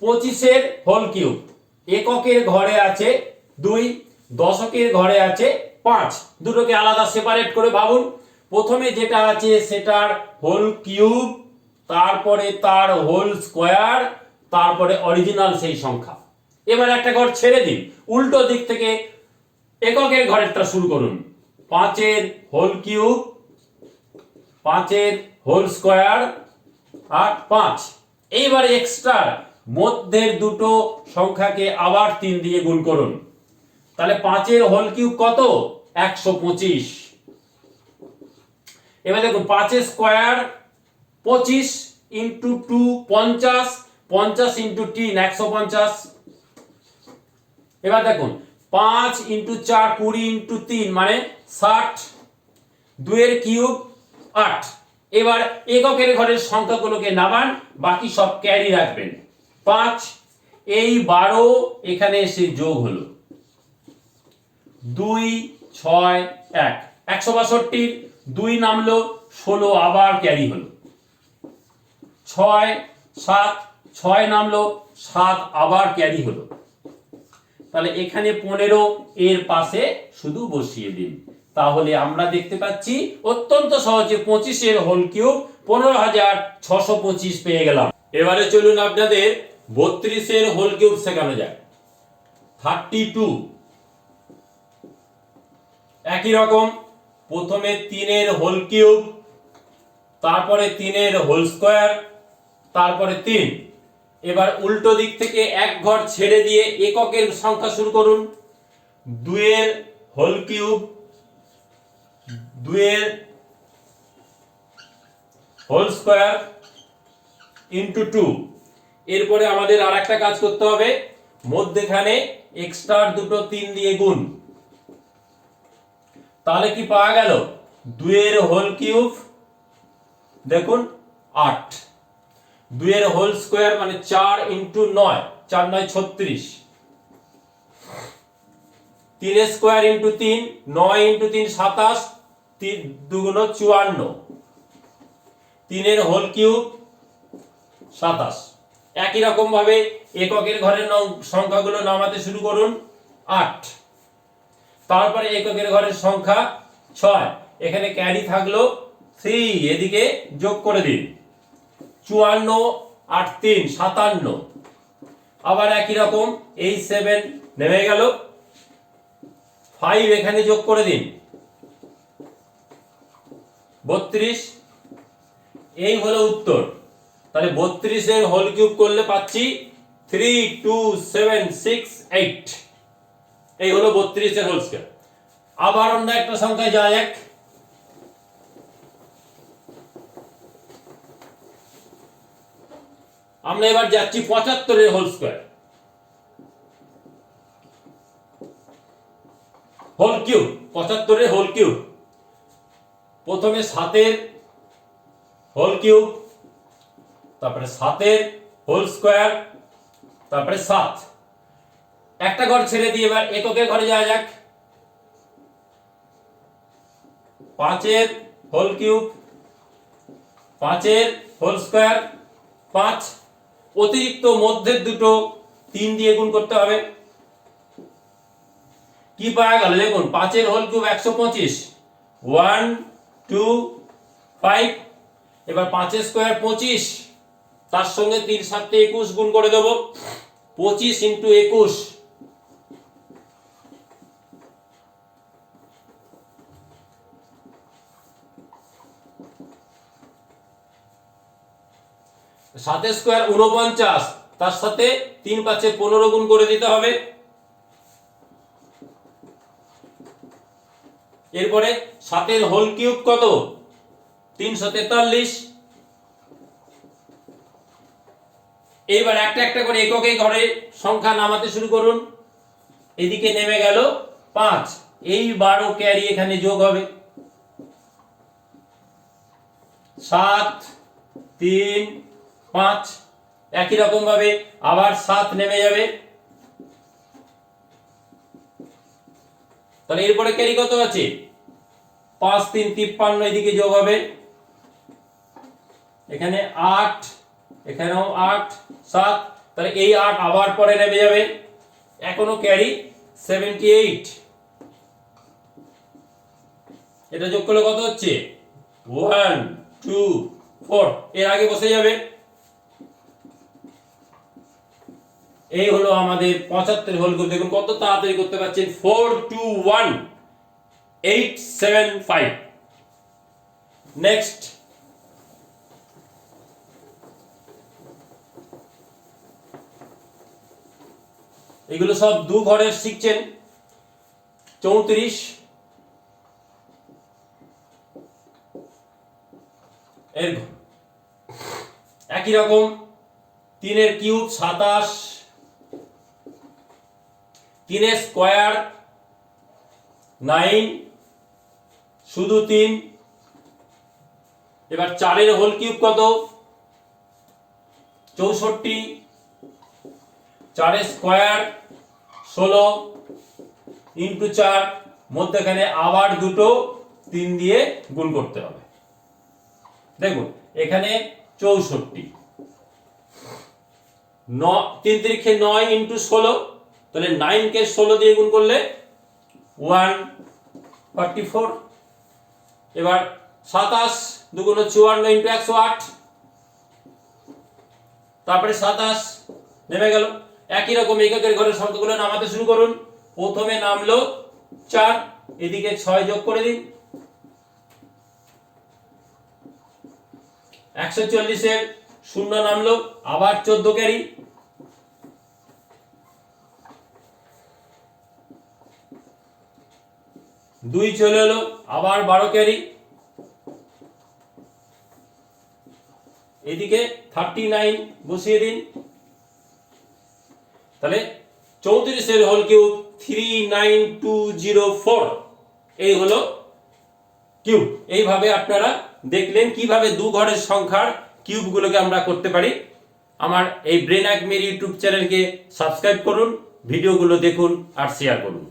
পঁচিশের whole cube. এককের ঘরে আছে দুই, দশকের ঘরে আছে পাঁচ। দুটোকে আলাদা সেপারেট করে ভাবুন। প্রথমে যেটা আছে সেটার হোল কিউব, তারপরে তার হোল স্কোয়ার, তারপরে অরিজিনাল সেই সংখ্যা। এবার একটা ঘর ছেড়ে দিন। উল্টো দিক থেকে এককের ঘরেরটা শুরু করুন। পাঁচের হোল কিউব, পাঁচের হোল স্কোয়ার আর পাঁচ। এইবার এক্সট্রা মধ্যের দুটো সংখ্যাকে আবার তিন দিয়ে গুণ করুন। তাহলে পাঁচের হোল কিউব কত? একশো পঁচিশ। এবার দেখুন, পাঁচের স্কোয়ার পঁচিশ ইন্টু টু পঞ্চাশ পঞ্চাশ ইন্টু তিন একশো পঞ্চাশ। এবার দেখুন, পাঁচ ইন্টু চার কুড়ি ইন্টু তিন মানে ষাট। দুয়ের কিউব আট। এবার এককের ঘরের সংখ্যাগুলোকে নামান, বাকি সব ক্যারি রাখবেন। পাঁচ, এই বারো এখানে এসে যোগ হলো। দুই, ছয়, এক। একশো বাষট্টির দুই নামলো, ষোলো আবার ক্যারি হলো। ছয়, সাত, ছয় নামলো, সাত আবার ক্যারি হলো। তাহলে এখানে পনেরো, এর পাশে শুধু বসিয়ে দিন। তাহলে আমরা দেখতে পাচ্ছি অত্যন্ত সহজে পঁচিশের হোল কিউব পনেরো হাজার ছশো পঁচিশ পেয়ে গেলাম। এবারে চলুন আপনাদের বত্রিশের হোল কিউব শেখানো যায়? থার্টি টু একই রকম, প্রথমে তিনের হোল কিউব, তারপরে তিনের হোল স্কোয়ার, তারপরে তিন। এবার উল্টো দিক থেকে এক ঘর ছেড়ে দিয়ে এককের সংখ্যা শুরু করুন। দুয়ের হোল কিউব দুয়ের হোল স্কোয়ার ইন্টু টু। এরপরে আমাদের আর একটা কাজ করতে হবে। মধ্যেখানে এক্সট্রা দুটো তিন দিয়ে গুণ। তাহলে কি পাওয়া গেল? দুয়ের হোল কিউব দেখুন, আট। দুইয়ের হোল স্কোয়ার মানে চার ইন্টু নয়, চার নয় ছত্রিশ। তিনের স্কোয়ার ইন্টু তিন, নয় ইন্টু তিন সাতাশ, তিন দুগুণ চুয়ান্ন। তিনের হোল কিউব সাতাশ। একই রকম ভাবে এককের ঘরের সংখ্যাগুলো নামাতে শুরু করুন, আট। তারপরে এককের ঘরের সংখ্যা ছয়। এখানে ক্যারি থাকল থ্রি এদিকে যোগ করে দিন। চুয়ান্ন, আট তিন, সাতান্ন। আবার একই রকম, এই সেভেন নেমে গেল। ফাইভ এখানে যোগ করে দিন। বত্রিশ। এই হলো উত্তর। তাহলে বত্রিশের হোল কিউব করলে পাচ্ছি three two seven six eight এই হলো বত্রিশের হোল স্কোয়ার। আবার অন্য একটা সংখ্যায় যাওয়া যাক আমরা এবার যাচ্ছি পঁচাত্তরের হোল স্কোয়ার। হোল কিউব, পঁচাত্তরের হোল কিউব। প্রথমে সাতের হোল কিউব তারপরে সাতের হোল স্কোয়ার, তারপরে সাত। একটা ঘর ছেড়ে দিয়ে এবার এককের ঘরে যাওয়া যাক। পাঁচের হোল কিউব, পাঁচের হোল স্কোয়ার, পাঁচ। অতিরিক্ত মধ্যের দুটো তিন দিয়ে গুণ করতে হবে। কি পাওয়া গেল? দেখুন, পাঁচের হোল কিউব একশো পঁচিশ। One, two, five. এবার পাঁচের স্কোয়ার পঁচিশ। তার সঙ্গে তিন সাতটা একুশ গুণ করে দেবো। পঁচিশ ইন্টু একুশ। সাতের স্কোয়ার উনপঞ্চাশ তার সাথে তিন পাঁচে পনেরো গুণ করে দিতে হবে। এরপরে সাতের হোল কিউব কত? তিনশো তেতাল্লিশ। এইবার একটা একটা করে এককে ঘরে সংখ্যা নামাতে শুরু করুন। এদিকে নেমে গেল পাঁচ। এই বারো ক্যারি এখানে যোগ হবে। সাত, তিন, পাঁচ। একই রকম ভাবে আবার সাত নেমে যাবে। তাহলে এরপরে ক্যারি কত আছে? পাঁচ, তিন, তিপ্পান্ন এদিকে যোগ হবে। এখানে আট এখানেও আট, সাত, তাহলে এই আট আবার পরে নেমে যাবে। এখনও ক্যারি সেভেন্টি এইট এটা যোগ করলে কত হচ্ছে? ওয়ান টু ফোর এর আগে বসে যাবে। এই হলো আমাদের পঁচাত্তর হোল গ্রুপ দেখুন কত তাড়াতাড়ি করতে পারছেন। Four two one eight seven five next এগুলো সব দু ঘরের শিখছেন। চৌত্রিশ। এর একই রকম। তিনের কিউব সাতাশ। তিনের স্কোয়ার নাইন। শুধু তিন। এবার চারের হোল কিউব কত? চৌষট্টি। চারের স্কোয়ার ষোলো ইন্টু চার, মধ্যেখানে আবার দুটো, তিন দিয়ে গুণ করতে হবে। দেখুন, এখানে চৌষট্টি। তিন তিরিখে নয় ইন্টু ষোলো, তাহলে নাইনকে ষোলো দিয়ে গুণ করলে ওয়ান ফর্টি ফোর। এবার সাতাশ দুগুণ চুয়ান্ন ইন্টু একশো আট। তারপরে সাতাশ নেমে গেল। একই রকম এককের ঘরের সংখ্যাগুলো নামাতে শুরু করুন। প্রথমে নামলো চার, এদিকে ছয় যোগ করে দিন। একশো চল্লিশের শূন্য নামলো, আবার চোদ্দ ক্যারি। দুই চলে এলো, আবার বারো ক্যারি। এদিকে থার্টি নাইন বসিয়ে দিন। তাহলে চৌত্রিশের whole cube three nine two zero four এই হলো কিউব এইভাবে আপনারা দেখলেন কীভাবে দু ঘরের সংখ্যার কিউবগুলোকে আমরা করতে পারি। আমার এই ব্রেন মেরি ইউটিউব চ্যানেলকে সাবস্ক্রাইব করুন, ভিডিওগুলো দেখুন আর শেয়ার করুন।